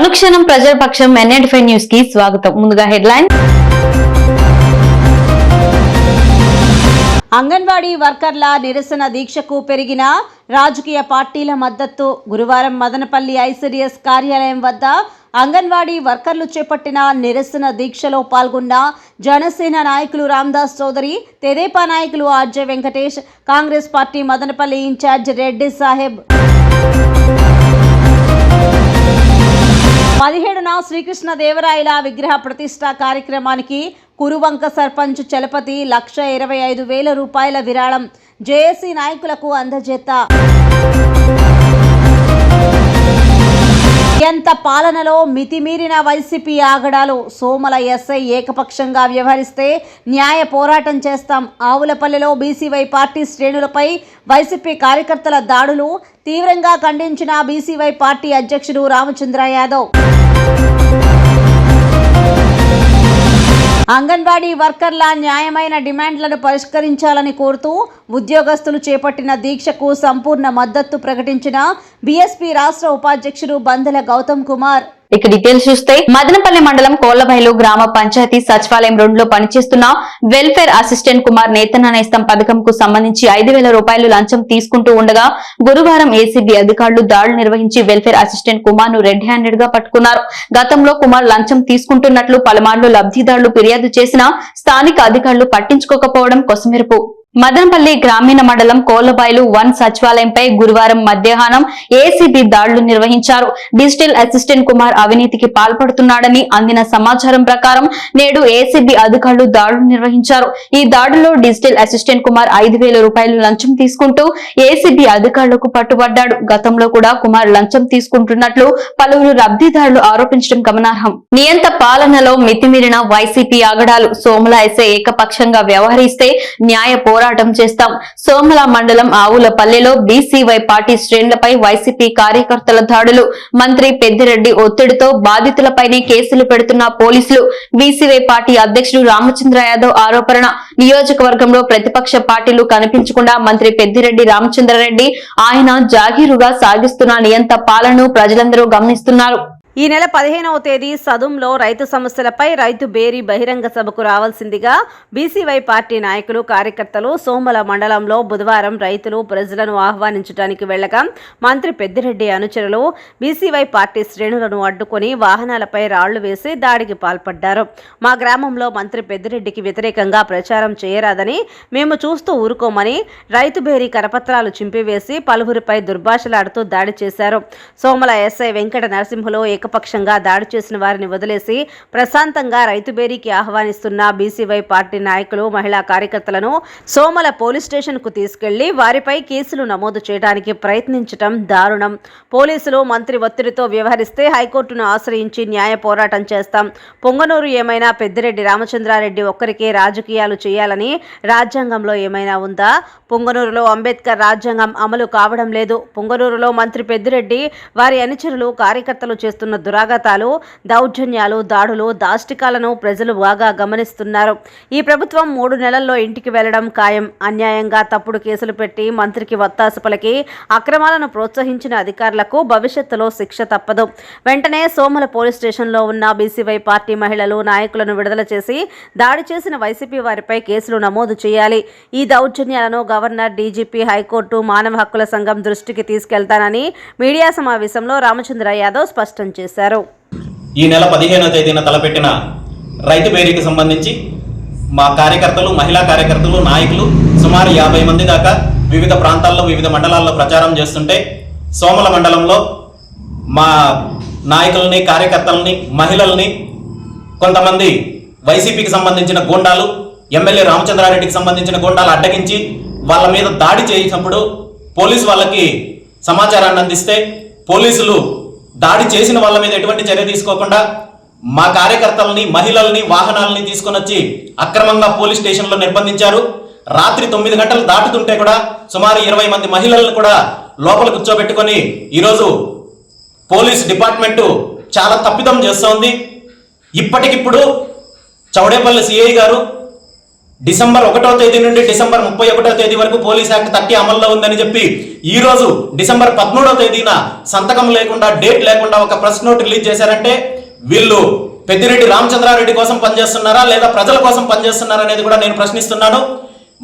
అనుక్షణం ప్రజాపక్షం ఎన్ఎడ్ న్యూస్కి స్వాగతం. ముందుగా హెడ్లైన్. అంగన్వాడీ వర్కర్ల నిరసన దీక్షకు పెరిగిన రాజకీయ పార్టీల మద్దతు గురువారం మదనపల్లి ఐసిడిఎస్ కార్యాలయం వద్ద అంగన్వాడీ వర్కర్లు చేపట్టిన నిరసన దీక్షలో పాల్గొన్న జనసేన నాయకులు రామ్దాస్ చౌదరి తెదేపా నాయకులు RJ Venkatesh Congress party Madanapalle incharge Reddy Saheb. పదిహేడున శ్రీకృష్ణ దేవరాయల విగ్రహ ప్రతిష్ట కార్యక్రమానికి కురువంక సర్పంచ్ చలపతి లక్ష ఇరవై ఐదు వేల రూపాయల విరాళం జేఏసీ నాయకులకు అందజేత. ఎంత పాలనలో మితిమీరిన వైసీపీ ఆగడాలు సోమల ఎస్ఐ ఏకపక్షంగా వ్యవహరిస్తే న్యాయ పోరాటం చేస్తాం. ఆవులపల్లెలో బీసీవై పార్టీ శ్రేణులపై వైసీపీ కార్యకర్తల దాడులు తీవ్రంగా ఖండించిన బీసీవై పార్టీ అధ్యక్షుడు రామచంద్ర యాదవ్. అంగన్వాడీ వర్కర్ల న్యాయమైన డిమాండ్లను పరిష్కరించాలని కోరుతూ ఉద్యోగస్తులు చేపట్టిన దీక్షకు సంపూర్ణ మద్దతు ప్రకటించిన బీఎస్పీ రాష్ట్ర ఉపాధ్యక్షుడు బందెల గౌతమ్ కుమార్. ఇక డీటెయిల్స్ చూస్తే మదనపల్లి మండలం కోళ్ళబైలు గ్రామ పంచాయతీ సచివాలయం రెండులో పనిచేస్తున్న వెల్ఫేర్ అసిస్టెంట్ కుమార్ నేతన్న నేస్తం పథకంకు సంబంధించి ఐదు వేల రూపాయలు లంచం తీసుకుంటూ ఉండగా గురువారం ఏసీబీ అధికారులు దాడులు నిర్వహించి వెల్ఫేర్ అసిస్టెంట్ కుమార్ను రెడ్ హ్యాండెడ్గా పట్టుకున్నారు. గతంలో కుమార్ లంచం తీసుకుంటున్నట్లు పలుమార్లు లబ్ధిదారులు ఫిర్యాదు చేసినా స్థానిక అధికారులు పట్టించుకోకపోవడం కొసమెరుపు. మదనపల్లి గ్రామీణ మండలం కోలబాయిలు వన్ సచివాలయంపై గురువారం మధ్యాహ్నం ఏసీబీ దాడులు నిర్వహించారు. డిజిటల్ అసిస్టెంట్ కుమార్ అవినీతికి పాల్పడుతున్నాడని అందిన సమాచారం ప్రకారం నేడు ఏసీబీ అధికారులు దాడులు నిర్వహించారు. ఈ దాడుల్లో డిజిటల్ అసిస్టెంట్ కుమార్ ఐదు వేల రూపాయలు లంచం తీసుకుంటూ ఏసీబీ అధికారులకు పట్టుబడ్డాడు. గతంలో కూడా కుమార్ లంచం తీసుకుంటున్నట్లు పలువురు లబ్ధిదారులు ఆరోపించడం గమనార్హం. నియంత పాలనలో మితిమీరిన వైసీపీ ఆగడాలు సోమల ఏకపక్షంగా వ్యవహరిస్తే న్యాయ పోరాటం చేస్తాం. సోమల మండలం ఆవులపల్లెలో బీసీవై పార్టీ శ్రేణులపై వైసీపీ కార్యకర్తల దాడులు. మంత్రి పెద్దిరెడ్డి ఒత్తిడితో బాధితులపైనే కేసులు పెడుతున్న పోలీసులు. బీసీవై పార్టీ అధ్యక్షుడు రామచంద్ర యాదవ్ ఆరోపణ. నియోజకవర్గంలో ప్రతిపక్ష పార్టీలు కనిపించకుండా మంత్రి పెద్దిరెడ్డి రామచంద్రారెడ్డి ఆయన జాగీరుగా సాగిస్తున్న నియంత పాలనను ప్రజలందరూ గమనిస్తున్నారు. ఈ నెల పదిహేనవ తేదీ సదుంలో రైతు సమస్యలపై రైతు బేరీ బహిరంగ సభకు రావాల్సిందిగా బీసీవై పార్టీ నాయకులు కార్యకర్తలు సోమల మండలంలో బుధవారం రైతులు ప్రజలను ఆహ్వానించడానికి వెళ్ళగా మంత్రి పెద్దిరెడ్డి అనుచరులు బీసీవై పార్టీ శ్రేణులను అడ్డుకుని వాహనాలపై రాళ్ళు వేసి దాడికి పాల్పడ్డారు. మా గ్రామంలో మంత్రి పెద్దిరెడ్డికి వ్యతిరేకంగా ప్రచారం చేయరాదని మేము చూస్తూ ఊరుకోమని రైతు బేరీ కరపత్రాలు చింపివేసి పలువురిపై దుర్భాషలాడుతూ దాడి చేశారు. సోమల ఎస్ఐ వెంకట నరసింహులు ఏకపక్షంగా దాడి చేసిన వారిని వదిలేసి ప్రశాంతంగా రైతు బేరీకి ఆహ్వానిస్తున్న బీసీవై పార్టీ నాయకులు మహిళా కార్యకర్తలను సోమల పోలీస్ స్టేషన్కు తీసుకెళ్ళి వారిపై కేసులు నమోదు చేయడానికి ప్రయత్నించడం దారుణం. పోలీసులు మంత్రి ఒత్తిడితో వ్యవహరిస్తే హైకోర్టును ఆశ్రయించి న్యాయ పోరాటం చేస్తాం. పొంగనూరు ఏమైనా పెద్దిరెడ్డి రామచంద్రారెడ్డి ఒక్కరికే రాజకీయాలు చేయాలని రాజ్యాంగంలో ఏమైనా ఉందా? పొంగనూరులో అంబేద్కర్ రాజ్యాంగం అమలు కావడం లేదు. పొంగనూరులో మంత్రి పెద్దిరెడ్డి వారి అనుచరులు కార్యకర్తలు చేస్తున్న దురాగతాలు దౌర్జన్యాలు దాడులు దాష్టికాలను ప్రజలు బాగా గమనిస్తున్నారు. ఈ ప్రభుత్వం మూడు నెలల్లో ఇంటికి వెళ్ళడం ఖాయం. అన్యాయంగా తప్పుడు కేసులు పెట్టి మంత్రికి వత్తాసు పలికి అక్రమాలను ప్రోత్సహించిన అధికారులకు భవిష్యత్తులో శిక్ష తప్పదు. వెంటనే సోమల పోలీస్ స్టేషన్లో ఉన్న బీసీవై పార్టీ మహిళలు నాయకులను విడుదల చేసి దాడి చేసిన వైసీపీ వారిపై కేసులు నమోదు చేయాలి. ఈ దౌర్జన్యాలను గవర్నర్ డీజీపీ హైకోర్టు మానవ హక్కుల సంఘం దృష్టికి తీసుకెళ్తానని మీడియా సమావేశంలో రామచంద్ర యాదవ్ స్పష్టం చేశారు. ఈ నెల పదిహేనో తేదీన తలపెట్టిన రైతు బేరీకి సంబంధించి మా కార్యకర్తలు మహిళా కార్యకర్తలు నాయకులు సుమారు యాభై మంది దాకా వివిధ ప్రాంతాల్లో వివిధ మండలాల్లో ప్రచారం చేస్తుంటే సోమల మండలంలో మా నాయకుల్ని కార్యకర్తల్ని మహిళల్ని కొంతమంది వైసీపీకి సంబంధించిన గూండాలు ఎమ్మెల్యే రామచంద్రారెడ్డికి సంబంధించిన గూండాలు అడ్డగించి వాళ్ళ మీద దాడి చేసినప్పుడు పోలీసు వాళ్ళకి సమాచారాన్ని అందిస్తే పోలీసులు దాడి చేసిన వాళ్ళ మీద ఎటువంటి చర్య తీసుకోకుండా మా కార్యకర్తలని మహిళల్ని వాహనాలని తీసుకొని వచ్చి అక్రమంగా పోలీస్ స్టేషన్లో నిర్బంధించారు. రాత్రి తొమ్మిది గంటలు దాటుతుంటే కూడా సుమారు ఇరవై మంది మహిళలను కూడా లోపల కూర్చోబెట్టుకొని ఈరోజు పోలీస్ డిపార్ట్మెంటు చాలా తప్పిదం చేస్తోంది. ఇప్పటికిప్పుడు చౌడేపల్లి సిఐ గారు డిసెంబర్ ఒకటో తేదీ నుండి డిసెంబర్ ముప్పై ఒకటో తేదీ వరకు పోలీస్ యాక్ట్ థర్టీ అమల్లో ఉందని చెప్పి ఈ రోజు డిసెంబర్ పదమూడో తేదీన సంతకం లేకుండా డేట్ లేకుండా ఒక ప్రెస్ నోట్ రిలీజ్ చేశారంటే వీళ్ళు పెద్దిరెడ్డి రామచంద్రారెడ్డి కోసం పనిచేస్తున్నారా లేదా ప్రజల కోసం పనిచేస్తున్నారా అనేది కూడా నేను ప్రశ్నిస్తున్నాను.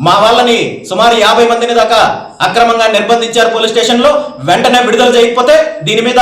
మా వాళ్ళని సుమారు యాభై మందిని దాకా అక్రమంగా నిర్బంధించారు పోలీస్ స్టేషన్లో. వెంటనే విడుదల చేయకపోతే దీని మీద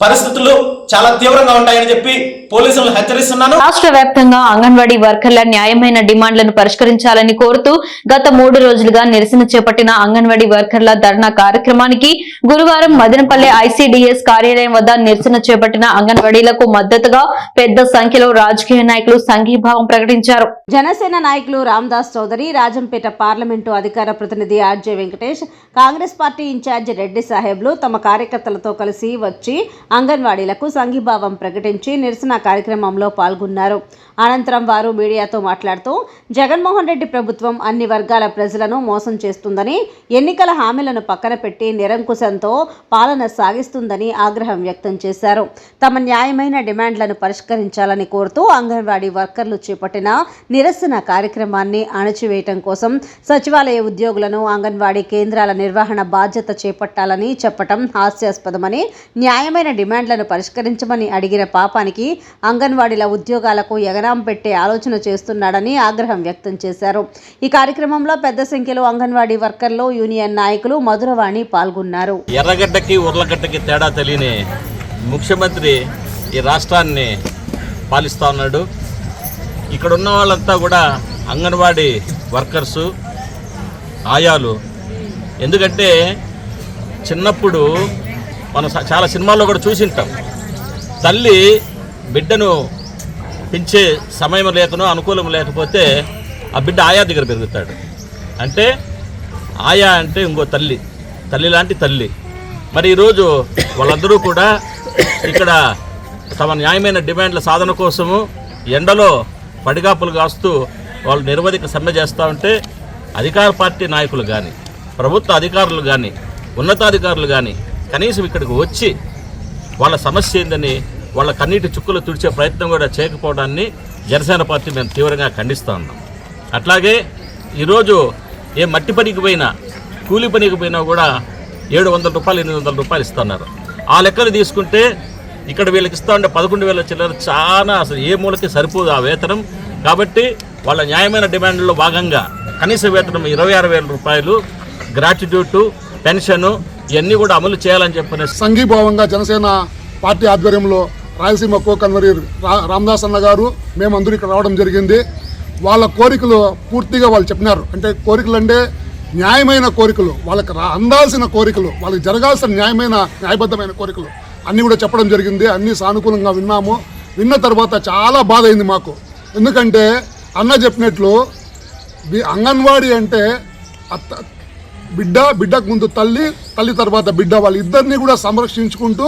పరిస్థితులు చాలా తీవ్రంగా ఉంటాయని చెప్పి పోలీసులను హెచ్చరిస్తున్నాను. రాష్ట్ర వ్యాప్తంగా అంగన్వాడీ వర్కర్ల న్యాయమైన డిమాండ్లను పరిష్కరించాలని కోరుతూ గత మూడు రోజులుగా నిరసన చేపట్టిన అంగన్వాడీ వర్కర్ల ధర్నా కార్యక్రమానికి గురువారం మదనపల్లె ఐసీడీఎస్ కార్యాలయం వద్ద నిరసన చేపట్టిన అంగన్వాడీలకు మద్దతుగా పెద్ద సంఖ్యలో రాజకీయ నాయకులు సంఘీభావం ప్రకటించారు. జనసేన నాయకులు రామ్దాస్ చౌదరి రాజంపేట పార్లమెంటు అధికార ప్రతినిధి RJ Venkatesh Congress party incharge Reddy సాహెబ్లు తమ కార్యకర్తలతో కలిసి వచ్చి అంగన్వాడీలకు సంఘీభావం ప్రకటించి నిరసన కార్యక్రమంలో పాల్గొన్నారు. అనంతరం వారు మీడియాతో మాట్లాడుతూ జగన్మోహన్ రెడ్డి ప్రభుత్వం అన్ని వర్గాల ప్రజలను మోసం చేస్తుందని ఎన్నికల హామీలను పక్కన పెట్టి నిరంకుశంతో పాలన సాగిస్తుందని ఆగ్రహం వ్యక్తం చేశారు. తమ న్యాయమైన డిమాండ్లను పరిష్కరించాలని కోరుతూ అంగన్వాడీ వర్కర్లు చేపట్టిన నిరసన కార్యక్రమాన్ని అణచివేయటం కోసం సచివాలయ ఉద్యోగులను అంగన్వాడీ కేంద్రాల నిర్వహణ బాధ్యత చేపట్టాలని చెప్పటం హాస్యాస్పదమని న్యాయమైన డిమాండ్లను పరిష్కరించమని అడిగిన పాపానికి అంగన్వాడీల ఉద్యోగాలకు ఎగనాం పెట్టే ఆలోచన చేస్తున్నాడని ఆగ్రహం వ్యక్తం చేశారు. ఈ కార్యక్రమంలో పెద్ద సంఖ్యలో అంగన్వాడీ వర్కర్లు యూనియన్ నాయకులు మధురవాణి పాల్గొన్నారు. ఎర్రగడ్డకి ఉర్లగడ్డకి తేడా తెలియని ముఖ్యమంత్రి ఈ రాష్ట్రాన్ని పాలిస్తూ ఉన్నాడు. ఇక్కడ ఉన్న వాళ్ళంతా కూడా అంగన్వాడీ వర్కర్సు ఆయాలు. ఎందుకంటే చిన్నప్పుడు మనం చాలా సినిమాల్లో కూడా చూసింటాం. తల్లి బిడ్డను పెంచే సమయం లేకనో అనుకూలం లేకపోతే ఆ బిడ్డ ఆయా దగ్గర పెరుగుతాడు. అంటే ఆయా అంటే ఇంకో తల్లి తల్లి లాంటి తల్లి. మరి ఈరోజు వాళ్ళందరూ కూడా ఇక్కడ తమ న్యాయమైన డిమాండ్ల సాధన కోసము ఎండలో పడిగాపులు కాస్తూ వాళ్ళు నిరవధిక సమ్మె చేస్తూ ఉంటే అధికార పార్టీ నాయకులు కానీ ప్రభుత్వ అధికారులు కానీ ఉన్నతాధికారులు కానీ కనీసం ఇక్కడికి వచ్చి వాళ్ళ సమస్య ఏందని వాళ్ళ కన్నీటి చుక్కలు తుడిచే ప్రయత్నం కూడా చేయకపోవడాన్ని జనసేన పార్టీ మేము తీవ్రంగా ఖండిస్తూ ఉన్నాం. అట్లాగే ఈరోజు ఏ మట్టి పనికి పోయినా కూలి పనికి పోయినా కూడా ఏడు వందల రూపాయలు ఎనిమిది వందల రూపాయలు ఇస్తున్నారు. ఆ లెక్కలు తీసుకుంటే ఇక్కడ వీళ్ళకి ఇస్తా ఉండే పదకొండు వేల చిల్లర చాలా అసలు ఏ మూలకి సరిపోదు ఆ వేతనం. కాబట్టి వాళ్ళ న్యాయమైన డిమాండ్లో భాగంగా కనీస వేతనం ఇరవై ఆరు వేల రూపాయలు గ్రాట్యుట్యూటు పెన్షను ఇవన్నీ కూడా అమలు చేయాలని చెప్పిన సంఘీభావంగా జనసేన పార్టీ ఆధ్వర్యంలో రాయలసీమ కో కన్వీనర్ రా- రామదాస్ అన్న గారు మేమందరూ ఇక్కడ రావడం జరిగింది. వాళ్ళ కోరికలు పూర్తిగా వాళ్ళు చెప్పినారు. అంటే కోరికలు అంటే న్యాయమైన కోరికలు వాళ్ళకి రా- అందాల్సిన కోరికలు వాళ్ళకి జరగాల్సిన న్యాయమైన న్యాయబద్ధమైన కోరికలు అన్నీ కూడా చెప్పడం జరిగింది. అన్నీ సానుకూలంగా విన్నాము. విన్న తర్వాత చాలా బాధ అయింది మాకు. ఎందుకంటే అన్న చెప్పినట్లు అంగన్వాడీ అంటే బిడ్డ బిడ్డకు ముందు తల్లి తల్లి తర్వాత బిడ్డ వాళ్ళిద్దరిని కూడా సంరక్షించుకుంటూ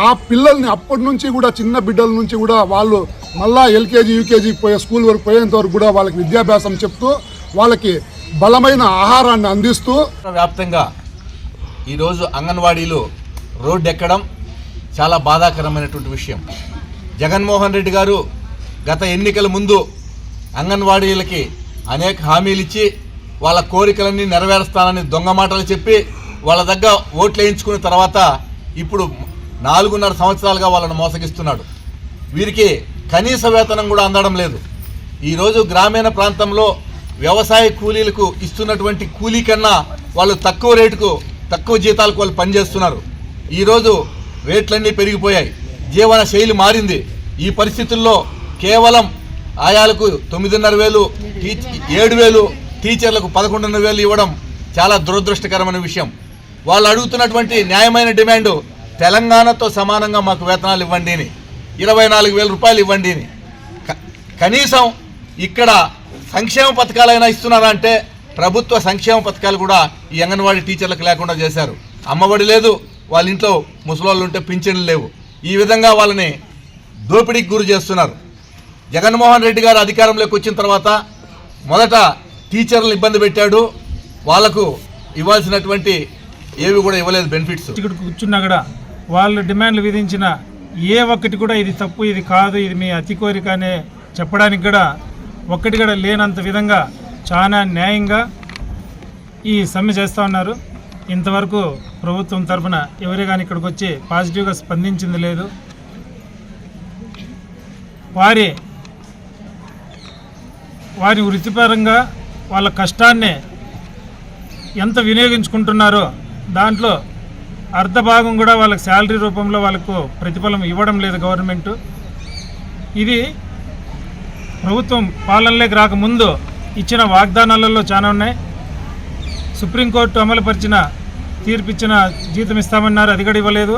ఆ పిల్లల్ని అప్పటి నుంచి కూడా చిన్న బిడ్డల నుంచి కూడా వాళ్ళు మళ్ళా ఎల్కేజీ యూకేజీ పోయే స్కూల్ వరకు పోయేంత వరకు కూడా వాళ్ళకి విద్యాభ్యాసం చెప్తూ వాళ్ళకి బలమైన ఆహారాన్ని అందిస్తూ వ్యాప్తంగా ఈరోజు అంగన్వాడీలు రోడ్డు ఎక్కడం చాలా బాధాకరమైనటువంటి విషయం. జగన్మోహన్ రెడ్డి గారు గత ఎన్నికల ముందు అంగన్వాడీలకి అనేక హామీలు ఇచ్చి వాళ్ళ కోరికలన్నీ నెరవేరుస్తానని దొంగ మాటలు చెప్పి వాళ్ళ దగ్గర ఓట్లు వేయించుకున్న తర్వాత ఇప్పుడు నాలుగున్నర సంవత్సరాలుగా వాళ్ళను మోసగిస్తున్నాడు. వీరికి కనీస వేతనం కూడా అందడం లేదు. ఈరోజు గ్రామీణ ప్రాంతంలో వ్యవసాయ కూలీలకు ఇస్తున్నటువంటి కూలీ కన్నా వాళ్ళు తక్కువ రేటుకు తక్కువ జీతాలకు వాళ్ళు పనిచేస్తున్నారు. ఈరోజు రేట్లన్నీ పెరిగిపోయాయి. జీవన శైలి మారింది. ఈ పరిస్థితుల్లో కేవలం ఆయాలకు తొమ్మిదిన్నర వేలు ఏడు వేలు టీచర్లకు పదకొండున్నర వేలు ఇవ్వడం చాలా దురదృష్టకరమైన విషయం. వాళ్ళు అడుగుతున్నటువంటి న్యాయమైన డిమాండ్ తెలంగాణతో సమానంగా మాకు వేతనాలు ఇవ్వండి అని. ఇరవై నాలుగు వేల రూపాయలు ఇవ్వండి అని. క- కనీసం ఇక్కడ సంక్షేమ పథకాలైనా ఇస్తున్నారా అంటే ప్రభుత్వ సంక్షేమ పథకాలు కూడా ఈ అంగన్వాడీ టీచర్లకు లేకుండా చేశారు. అమ్మఒడి లేదు వాళ్ళ ఇంట్లో ముసలోళ్ళు ఉంటే పింఛన్లు లేవు. ఈ విధంగా వాళ్ళని దోపిడీకి గురి చేస్తున్నారు. జగన్మోహన్ రెడ్డి గారు అధికారంలోకి వచ్చిన తర్వాత మొదట టీచర్లను ఇబ్బంది పెట్టాడు. వాళ్ళకు ఇవ్వాల్సినటువంటి ఏవి కూడా ఇవ్వలేదు బెనిఫిట్స్ ఇక్కడ కూర్చున్నా కూడా వాళ్ళు డిమాండ్లు విధించిన ఏ ఒక్కటి కూడా ఇది తప్పు ఇది కాదు ఇది మీ అతి కోరిక అనే చెప్పడానికి కూడా ఒక్కటి కూడా లేనంత విధంగా చాలా న్యాయంగా ఈ సమ్మె చేస్తూ ఉన్నారు. ఇంతవరకు ప్రభుత్వం తరఫున ఎవరే కానీ ఇక్కడికి వచ్చి పాజిటివ్గా స్పందించింది లేదు. వారి వారి వృత్తిపరంగా వాళ్ళ కష్టాన్ని ఎంత వినియోగించుకుంటున్నారో దాంట్లో అర్ధ భాగం కూడా వాళ్ళకి శాలరీ రూపంలో వాళ్ళకు ప్రతిఫలం ఇవ్వడం లేదు గవర్నమెంట్. ఇది ప్రభుత్వం పాలనలోకి రాకముందు ఇచ్చిన వాగ్దానాలలో చాలా ఉన్నాయి. సుప్రీంకోర్టు అమలుపరిచిన తీర్పు ఇచ్చిన జీతం ఇస్తామన్నారు అది కూడా ఇవ్వలేదు.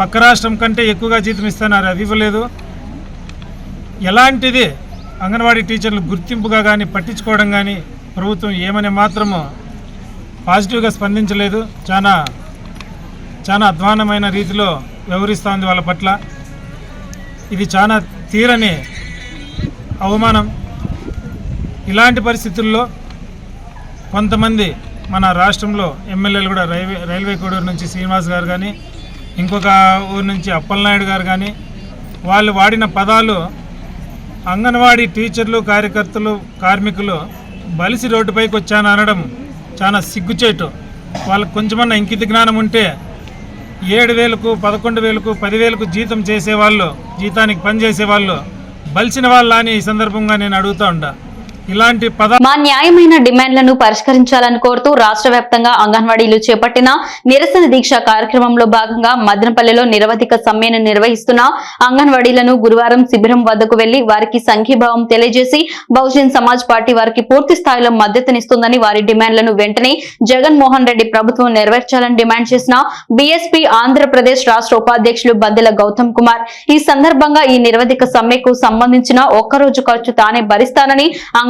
పక్క రాష్ట్రం కంటే ఎక్కువగా జీతం ఇస్తున్నారు అది ఇవ్వలేదు. ఎలాంటిది అంగన్వాడీ టీచర్లు గుర్తింపుగా కానీ పట్టించుకోవడం కానీ ప్రభుత్వం ఏమని మాత్రము పాజిటివ్గా స్పందించలేదు. చాలా చాలా అధ్వానమైన రీతిలో వ్యవహరిస్తోంది వాళ్ళ పట్ల. ఇది చాలా తీరని అవమానం. ఇలాంటి పరిస్థితుల్లో కొంతమంది మన రాష్ట్రంలో ఎమ్మెల్యేలు కూడా రైల్వే రైల్వే కోడూరు నుంచి శ్రీనివాస్ గారు కానీ ఇంకొక ఊరు నుంచి అప్పలనాయుడు గారు కానీ వాళ్ళు వాడిన పదాలు అంగన్వాడీ టీచర్లు కార్యకర్తలు కార్మికులు బలిసి రోడ్డుపైకి వచ్చాను అనడం చాలా సిగ్గుచేటు. వాళ్ళకు కొంచెమన్నా ఇంకిత జ్ఞానం ఉంటే ఏడు వేలకు పదకొండు వేలకు పదివేలకు జీతం చేసేవాళ్ళు జీతానికి పనిచేసేవాళ్ళు బలిసిన వాళ్ళ అని ఈ సందర్భంగా నేను అడుగుతా ఉండా. ఇలాంటి మా న్యాయమైన డిమాండ్లను పరిష్కరించాలని కోరుతూ రాష్ట్ర వ్యాప్తంగా అంగన్వాడీలు చేపట్టిన నిరసన దీక్ష కార్యక్రమంలో భాగంగా మదనపల్లెలో నిరవధిక సమ్మెను నిర్వహిస్తున్న అంగన్వాడీలను గురువారం శిబిరం వద్దకు వెళ్ళి వారికి సంఘీభావం తెలియజేసి బహుజన్ సమాజ్ పార్టీ వారికి పూర్తి స్థాయిలో మద్దతునిస్తుందని వారి డిమాండ్లను వెంటనే జగన్మోహన్ రెడ్డి ప్రభుత్వం నెరవేర్చాలని డిమాండ్ చేసిన బీఎస్పీ ఆంధ్రప్రదేశ్ రాష్ట్ర ఉపాధ్యక్షులు బద్దెల గౌతమ్ కుమార్. ఈ సందర్భంగా ఈ నిరవధిక సమ్మెకు సంబంధించిన ఒక్కరోజు ఖర్చు తానే భరిస్తానని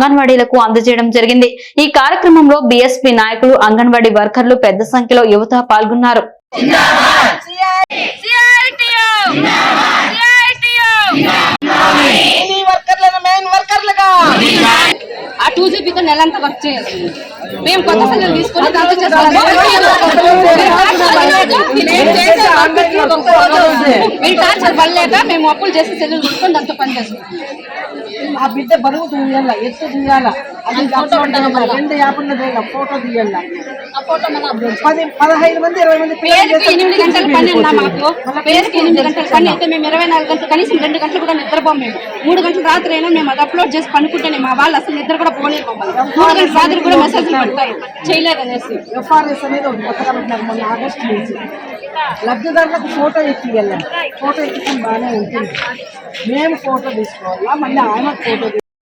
అంగన్వాడీలకు అందజేయడం జరిగింది. ఈ కార్యక్రమంలో బీఎస్పీ నాయకులు అంగన్వాడీ వర్కర్లు పెద్ద సంఖ్యలో యువత పాల్గొన్నారు. ఆ టూ జీబీతో నెలంతా వర్క్ చేయాలి మేము కొత్త సంఖ్యలు తీసుకొని దాంతో మీరు టార్చర్ పడలేక మేము అప్పులు చేసి సెల్లులు కొనుక్కొని దాంతో పని ఆ బిడ్డ బరువు తీయాల ఎత్తు తీయాల? అది రెండు యాభై వేల ఫోటో తీయాల? పది పదహైదు మంది ఇరవై మంది ఎనిమిది గంటల పని ఉందా మాకు? పేరుకి ఎనిమిది గంటల పని అయితే మేము ఇరవై నాలుగు గంటలు కనీసం రెండు గంటలు కూడా నిద్రపోం మేము. మూడు గంటల రాత్రి అయినా మేము అది అప్లోడ్ చేసి పనుకుంటేనే మా వాళ్ళు అసలు నిద్ర కూడా పోలేదు మమ్మల్ని మూడు గంటల రాత్రి కూడా మెసేజ్లు పెడతారు చేయలేదనేసి ఎఫ్ఆర్ఎస్ అనేది మొన్న ఆగస్టు నుంచి. లబ్ధిదారులకు ఫోటో ఎక్కియాలి ఫోటో ఎక్కించడం బాగానే ఉంటుంది. మేము ఫోటో తీసుకోవాలా? మళ్ళీ ఆయన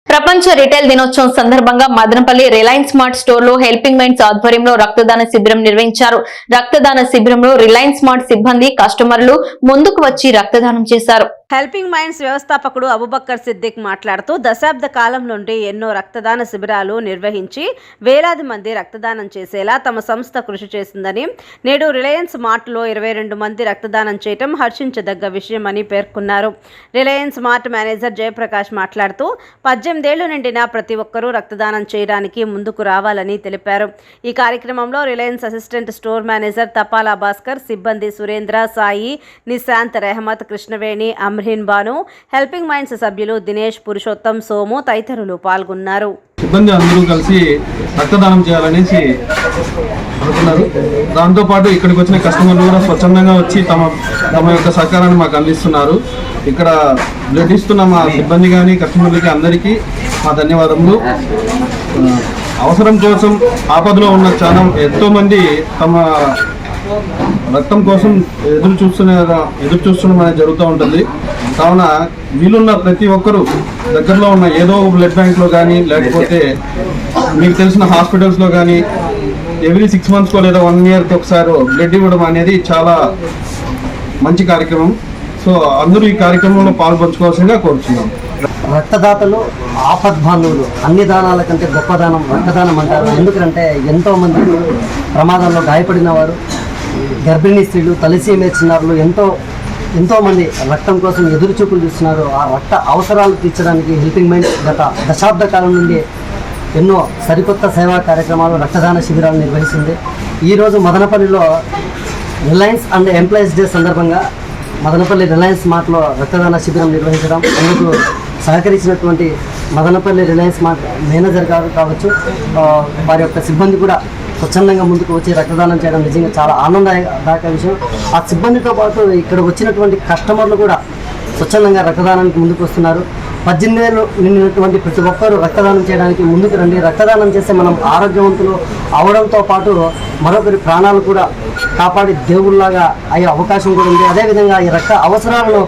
ప్రపంచ రిటైల్ దినోత్సవం సందర్భంగా మదనపల్లి రిలయన్స్ స్మార్ట్ స్టోర్లో హెల్పింగ్ మైండ్స్ ఆధ్వర్యంలో రక్తదాన శిబిరం నిర్వహించారు. రక్తదాన శిబిరంలో రిలయన్స్ స్మార్ట్ సిబ్బంది కస్టమర్లు ముందుకు వచ్చి రక్తదానం చేశారు. హెల్పింగ్ మైండ్స్ వ్యవస్థాపకుడు అబుబక్కర్ సిద్దిక్ మాట్లాడుతూ దశాబ్ద కాలం నుండి ఎన్నో రక్తదాన శిబిరాలు నిర్వహించి వేలాది మంది రక్తదానం చేసేలా తమ సంస్థ కృషి చేసిందని నేడు రిలయన్స్ మార్ట్లో ఇరవై రెండు మంది రక్తదానం చేయటం హర్షించదగ్గ విషయమని పేర్కొన్నారు. రిలయన్స్ మార్ట్ మేనేజర్ జయప్రకాష్ మాట్లాడుతూ పద్దెనిమిదేళ్ళు నిండిన ప్రతి ఒక్కరూ రక్తదానం చేయడానికి ముందుకు రావాలని తెలిపారు. ఈ కార్యక్రమంలో Reliance assistant store manager Tapala Bhaskar సిబ్బంది సురేంద్ర సాయి నిశాంత్ రెహమత్ కృష్ణవేణి అమ్రీన్ బాను హెల్పింగ్ మైండ్స్ సభ్యులు దినేష్ పురుషోత్తం సోము తదితరులు పాల్గొన్నారు. సిబ్బంది అందరూ కలిసి రక్తదానం చేయాలనేసి అనుకున్నారు. దాంతోపాటు ఇక్కడికి వచ్చిన కస్టమర్లు కూడా స్వచ్ఛందంగా వచ్చి తమ తమ యొక్క సహకారాన్ని మాకు అందిస్తున్నారు. ఇక్కడ బ్లడ్ ఇస్తున్న మా సిబ్బంది కానీ కస్టమర్లకి అందరికీ మా ధన్యవాదములు. అవసరం కోసం ఆపదలో ఉన్న చాలా ఎంతోమంది తమ రక్తం కోసం ఎదురు చూస్తున్న ఎదురు చూస్తుండడం అనేది జరుగుతూ ఉంటుంది. కావున వీలున్న ప్రతి ఒక్కరూ దగ్గరలో ఉన్న ఏదో బ్లడ్ బ్యాంక్లో కానీ లేకపోతే మీకు తెలిసిన హాస్పిటల్స్లో కానీ ఎవ్రీ సిక్స్ మంత్స్కో లేదా వన్ ఇయర్కి ఒకసారి బ్లడ్ ఇవ్వడం అనేది చాలా మంచి కార్యక్రమం. సో అందరూ ఈ కార్యక్రమంలో పాల్పంచుకోవాల్సిందిగా కోరుతున్నాం రక్తదాతలు ఆపద్బాంధవులు అన్ని దానాల కంటే గొప్ప దానం రక్తదానం అంటారు. ఎందుకంటే ఎంతోమంది ప్రమాదంలో గాయపడిన వారు గర్భిణీ స్త్రీలు తలసీమే చిన్నారులు ఎంతో ఎంతోమంది రక్తం కోసం ఎదురు చూపులు చూస్తున్నారు. ఆ రక్త అవసరాలు తీర్చడానికి హెల్పింగ్ మైండ్ గత దశాబ్ద కాలం నుండి ఎన్నో సరికొత్త సేవా కార్యక్రమాలు రక్తదాన శిబిరాలు నిర్వహిస్తుంది. ఈరోజు మదనపల్లిలో రిలయన్స్ అండ్ ఎంప్లాయీస్ డే సందర్భంగా మదనపల్లి రిలయన్స్ మార్ట్లో రక్తదాన శిబిరం నిర్వహించడం. అందుకు సహకరించినటువంటి మదనపల్లి రిలయన్స్ మార్ట్ మేనేజర్ గారు కావచ్చు వారి యొక్క సిబ్బంది కూడా స్వచ్ఛందంగా ముందుకు వచ్చి రక్తదానం చేయడం నిజంగా చాలా ఆనందదాయక విషయం. ఆ సిబ్బందితో పాటు ఇక్కడ వచ్చినటువంటి కస్టమర్లు కూడా స్వచ్ఛందంగా రక్తదానానికి ముందుకు వస్తున్నారు. పద్దెనిమిది ఏళ్ళు నిండినటువంటి ప్రతి ఒక్కరూ రక్తదానం చేయడానికి ముందుకు రండి. రక్తదానం చేస్తే మనం ఆరోగ్యవంతులు అవడంతో పాటు మరొకరి ప్రాణాలు కూడా కాపాడి దేవుళ్ళాగా అయ్యే అవకాశం కూడా ఉంది. అదేవిధంగా ఈ రక్త అవసరాలను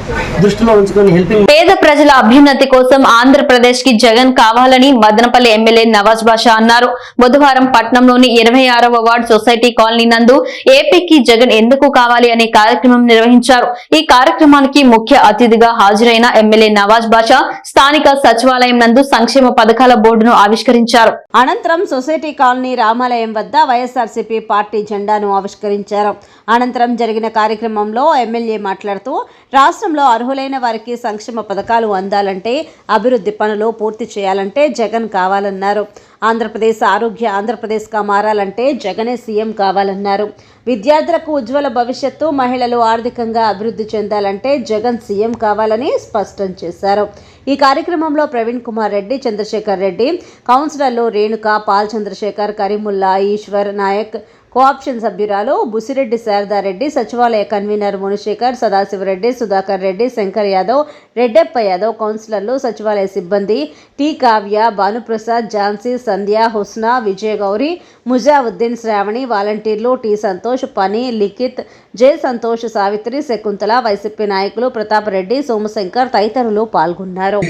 దృష్టిలో ఉంచుకొని హెల్పింగ్ పేద ప్రజల అభ్యున్నతి కోసం ఆంధ్రప్రదేశ్కి జగన్ కావాలని మదనపల్లి ఎమ్మెల్యే నవాజ్ బాషా అన్నారు. బుధవారం పట్నంలోని ఇరవై ఆరవ వార్డ్ సొసైటీ కాలనీ నందు ఏపీకి జగన్ ఎందుకు కావాలి అనే కార్యక్రమం నిర్వహించారు. ఈ కార్యక్రమానికి ముఖ్య అతిథిగా హాజరైన ఎమ్మెల్యే నవాజ్ బాషా స్థానిక సచివాలయం నందు సంక్షేమ పథకాల బోర్డును ఆవిష్కరించారు. అనంతరం సొసైటీ కాలనీ రామాలయం వద్ద వైఎస్ఆర్సీపీ పార్టీ జెండాను ఆవిష్కరించారు. అనంతరం జరిగిన కార్యక్రమంలో ఎమ్మెల్యే మాట్లాడుతూ రాష్ట్రంలో అర్హులైన వారికి సంక్షేమ పథకాలు అందాలంటే అభివృద్ధి పనులు పూర్తి చేయాలంటే జగన్ కావాలన్నారు. ఆంధ్రప్రదేశ్ ఆరోగ్య ఆంధ్రప్రదేశ్గా మారాలంటే జగనే సీఎం కావాలన్నారు. విద్యార్థులకు ఉజ్వల భవిష్యత్తు మహిళలు ఆర్థికంగా అభివృద్ధి చెందాలంటే జగన్ సీఎం కావాలని స్పష్టం చేశారు. ఈ కార్యక్రమంలో ప్రవీణ్ కుమార్ రెడ్డి చంద్రశేఖర్ రెడ్డి కౌన్సిలర్లు రేణుక పాల్ చంద్రశేఖర్ కరీముల్లా ఈశ్వర్ నాయక్ కోఆప్షన్ సభ్యురాలు బుసిరెడ్డి శారదారెడ్డి సచివాలయ కన్వీనర్ మునిశేఖర్ సదాశివరెడ్డి సుధాకర్ రెడ్డి శంకర్ యాదవ్ రెడ్డప్ప యాదవ్ కౌన్సిలర్లు సచివాలయ సిబ్బంది టి కావ్య భానుప్రసాద్ ఝాన్సీ సంధ్య హుస్నా విజయగౌరి ముజావుద్దీన్ శ్రావణి వాలంటీర్లు టి సంతోష్ పని లిఖిత్ జె సంతోష్ సావిత్రి శకుంతల వైసీపీ నాయకులు ప్రతాప్ రెడ్డి సోమశంకర్ తదితరులు పాల్గొన్నారు.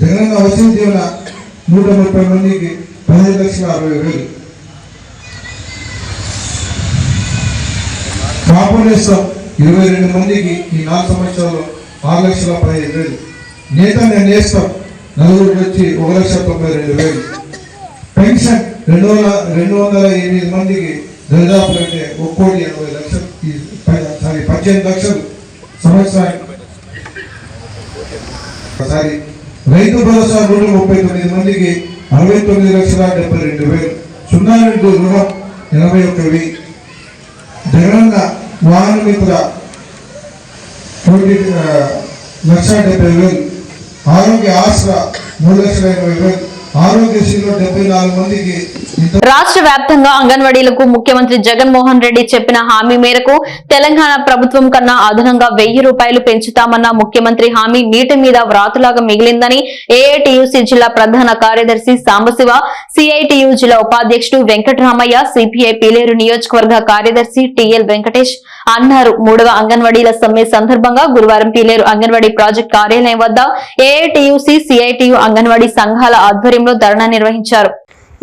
జగనన్న వసతి దీవెన నూట ముప్పై మందికి పదిహేను లక్షల అరవై వేలు కాపునేస్తం ఇరవై రెండు మందికి ఈ నాలుగు సంవత్సరాల్లో ఆరు లక్షల పదిహేను వేలు. నేత నేను నేస్తాం నలుగురికి వచ్చి ఒక లక్ష తొంభై రెండు వేలు. పెన్షన్ రెండు వందల రెండు వందల ఎనిమిది మందికి దరిదాపు అంటే ఒక కోటి ఎనభై లక్షలు. సారీ పద్దెనిమిది లక్షలు సంవత్సరానికి. ఒకసారి రైతు భరోసా నూట ముప్పై తొమ్మిది మందికి అరవై తొమ్మిది లక్షల డెబ్బై రెండు వేలు సున్నా రెండు రుణం ఎనభై ఒక్క వెయ్యి జగనన్న వాహన మిత్ర కోటి ఆ, లక్ష డెబ్బై వేలు ఆరోగ్య ఆశ్ర మూడు లక్షల ఎనభై వేలు రాష్ట్ర వ్యాప్తంగా అంగన్వాడీలకు ముఖ్యమంత్రి జగన్మోహన్ రెడ్డి చెప్పిన హామీ మేరకు తెలంగాణ ప్రభుత్వం కన్నా అదనంగా వెయ్యి రూపాయలు పెంచుతామన్న ముఖ్యమంత్రి హామీ నీటి మీద వ్రాతులాగా మిగిలిందని ఏఐటియుసి జిల్లా ప్రధాన కార్యదర్శి సాంబశివ సిఐటియు జిల్లా ఉపాధ్యక్షుడు వెంకటరామయ్య సిపిఐ పీలేరు నియోజకవర్గ కార్యదర్శి టిఎల్ వెంకటేష్ అన్నారు. మూడవ అంగన్వాడీల సమ్మె సందర్భంగా గురువారం పీలేరు అంగన్వాడీ ప్రాజెక్ట్ కార్యాలయం వద్ద ఏఐటియుసి సిఐటియు అంగన్వాడీ సంఘాల ఆధ్వర్యంలో ధర్నా నిర్వహించారు.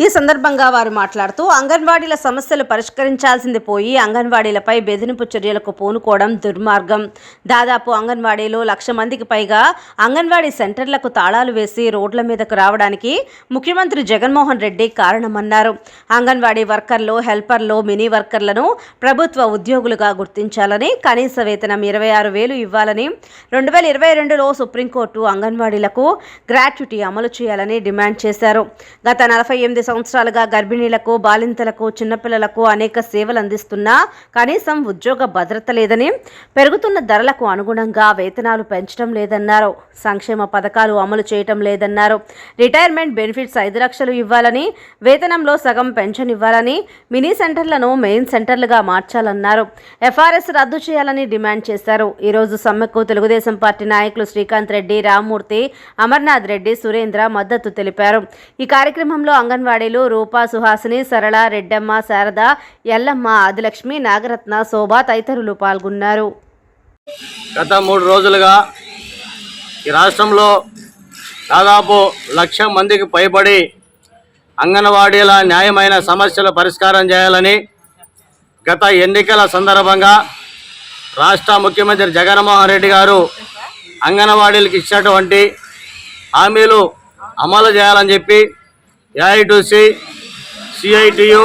ఈ సందర్భంగా వారు మాట్లాడుతూ అంగన్వాడీల సమస్యలు పరిష్కరించాల్సింది పోయి అంగన్వాడీలపై బెదిరింపు చర్యలకు పూనుకోవడం దుర్మార్గం. దాదాపు అంగన్వాడీలో లక్ష మందికి పైగా అంగన్వాడీ సెంటర్లకు తాళాలు వేసి రోడ్ల మీదకు రావడానికి ముఖ్యమంత్రి జగన్మోహన్ రెడ్డి కారణమన్నారు. అంగన్వాడీ వర్కర్లు హెల్పర్లు మినీ వర్కర్లను ప్రభుత్వ ఉద్యోగులుగా గుర్తించాలని కనీస వేతనం ఇరవై ఆరు వేలు ఇవ్వాలని రెండు వేల ఇరవై రెండులో సుప్రీంకోర్టు అంగన్వాడీలకు గ్రాట్యుటీ అమలు చేయాలని డిమాండ్ చేశారు. గత నలభై ఎనిమిది సంవత్సరాలుగా గర్భిణీలకు బాలింతలకు చిన్నపిల్లలకు అనేక సేవలు అందిస్తున్నా కనీసం ఉద్యోగ భద్రత లేదని పెరుగుతున్న ధరలకు అనుగుణంగా వేతనాలు పెంచడం లేదన్నారు. సంక్షేమ పథకాలు అమలు చేయటం లేదన్నారు. రిటైర్మెంట్ బెనిఫిట్స్ ఐదు లక్షలు ఇవ్వాలని వేతనంలో సగం పెన్షన్ ఇవ్వాలని మినీ సెంటర్లను మెయిన్ సెంటర్లుగా మార్చాలన్నారు. ఎఫ్ఆర్ఎస్ రద్దు చేయాలని డిమాండ్ చేశారు. ఈరోజు సమ్మెకు తెలుగుదేశం పార్టీ నాయకులు శ్రీకాంత్ రెడ్డి రామ్మూర్తి అమర్నాథ్ రెడ్డి సురేంద్ర మద్దతు తెలిపారు. ఈ కార్యక్రమంలో అంగన్వాడీలు రూపా సుహాసిని సరళ రెడ్డమ్మ శారద ఎల్లమ్మ ఆదిలక్ష్మి నాగరత్న శోభ తదితరులు పాల్గొన్నారు. గత మూడు రోజులుగా ఈ రాష్ట్రంలో దాదాపు లక్ష మందికి పైబడి అంగన్వాడీల న్యాయమైన సమస్యలు పరిష్కారం చేయాలని గత ఎన్నికల సందర్భంగా రాష్ట్ర ముఖ్యమంత్రి జగన్మోహన్ రెడ్డి గారు అంగన్వాడీలకు ఇచ్చినటువంటి హామీలు అమలు చేయాలని చెప్పి ఏఐటీసీ సిఐటియు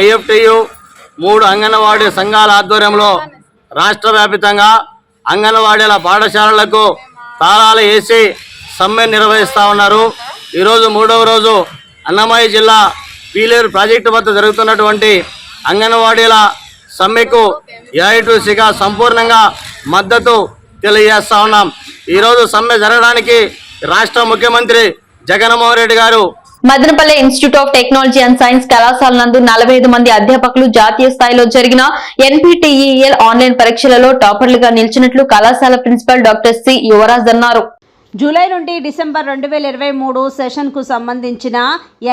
ఐఎఫ్టియు మూడు అంగన్వాడీ సంఘాల ఆధ్వర్యంలో రాష్ట్ర వ్యాపితంగా అంగన్వాడీల పాఠశాలలకు తాళాలు వేసి సమ్మె నిర్వహిస్తూ ఉన్నారు. ఈరోజు మూడవ రోజు అన్నమయ్య జిల్లా పీలేరు ప్రాజెక్టు వద్ద జరుగుతున్నటువంటి అంగన్వాడీల సమ్మెకు ఏఐటీసీగా సంపూర్ణంగా మద్దతు తెలియజేస్తా ఉన్నాం. ఈరోజు సమ్మె జరగడానికి రాష్ట్ర ముఖ్యమంత్రి జగన్మోహన్ రెడ్డి గారు Madanapalle institute of technology and science కళాశాల నందు నలభై ఐదు మంది అధ్యాపకులు జాతీయ స్థాయిలో జరిగిన ఎన్పిటిఈఎల్ ఆన్లైన్ పరీక్షలలో టాపర్లుగా నిలిచినట్లు కళాశాల ప్రిన్సిపల్ డాక్టర్ సి యువరాజ్ అన్నారు. జూలై నుండి డిసెంబర్ రెండు వేల ఇరవై మూడు సెషన్కు సంబంధించిన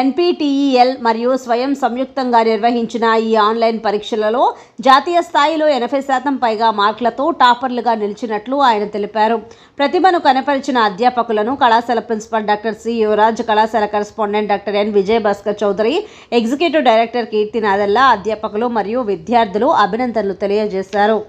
ఎన్పిటిఈఎల్ మరియు స్వయం సంయుక్తంగా నిర్వహించిన ఈ ఆన్లైన్ పరీక్షలలో జాతీయ స్థాయిలో ఎనభై శాతం పైగా మార్కులతో టాపర్లుగా నిలిచినట్లు ఆయన తెలిపారు. ప్రతిభను కనపరిచిన అధ్యాపకులను కళాశాల ప్రిన్సిపల్ డాక్టర్ సి యువరాజ్ కళాశాల correspondent doctor N. Vijay Bhaskar Chowdary executive director Keerthi Nadella అధ్యాపకులు మరియు విద్యార్థులు అభినందనలు తెలియజేశారు.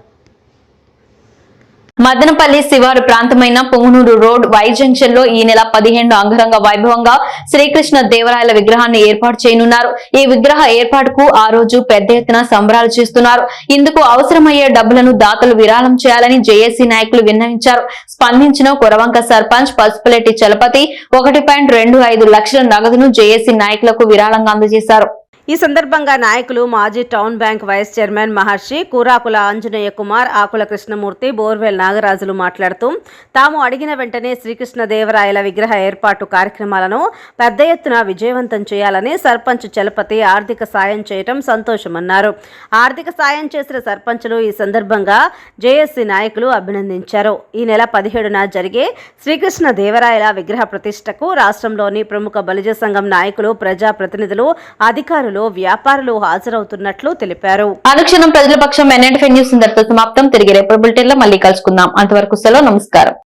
మదనపల్లి శివారు ప్రాంతమైన పొంగునూరు రోడ్ వై జంక్షన్లో ఈ నెల పదిహేను అంగరంగ వైభవంగా శ్రీకృష్ణ దేవరాయల విగ్రహాన్ని ఏర్పాటు చేయనున్నారు. ఈ విగ్రహ ఏర్పాటుకు ఆ రోజు పెద్ద ఎత్తున సంబరాలు చేస్తున్నారు. ఇందుకు అవసరమయ్యే డబ్బులను దాతలు విరాళం చేయాలని జేఏసీ నాయకులు విన్నవించారు. స్పందించిన కురవంక సర్పంచ్ పసుపులెట్టి చలపతి ఒకటి పాయింట్ రెండు ఐదు లక్షల నగదును జేఏసీ నాయకులకు విరాళంగా అందజేశారు. ఈ సందర్భంగా నాయకులు మాజీ town bank vice chairman Maharshi Kurakula Anjaneya Kumar Akula Krishnamurthy borewell Nagarajulu మాట్లాడుతూ తాము అడిగిన వెంటనే శ్రీకృష్ణదేవరాయల విగ్రహ ఏర్పాటు కార్యక్రమాలను పెద్ద ఎత్తున విజయవంతం చేయాలని సర్పంచ్ చలపతి ఆర్థిక సాయం చేయటం సంతోషమన్నారు. ఆర్థిక సాయం చేసిన సర్పంచులు ఈ సందర్భంగా జేఎస్సీ నాయకులు అభినందించారు. ఈ నెల పదిహేడున జరిగే శ్రీకృష్ణదేవరాయల విగ్రహ ప్రతిష్టకు రాష్ట్రంలోని ప్రముఖ బలిజ సంఘం నాయకులు ప్రజా ప్రతినిధులు అధికారులు వ్యాపారులు హాజరవుతున్నట్లు తెలిపారు. అనుక్షణం ప్రజల పక్షం ఎన్ఎండ్ న్యూస్ ఇంతటితో సమాప్తం. తిరిగి రేపటి బులెటిన్లో మళ్ళీ కలుసుకుందాం. అంతవరకు సెలవు నమస్కారం.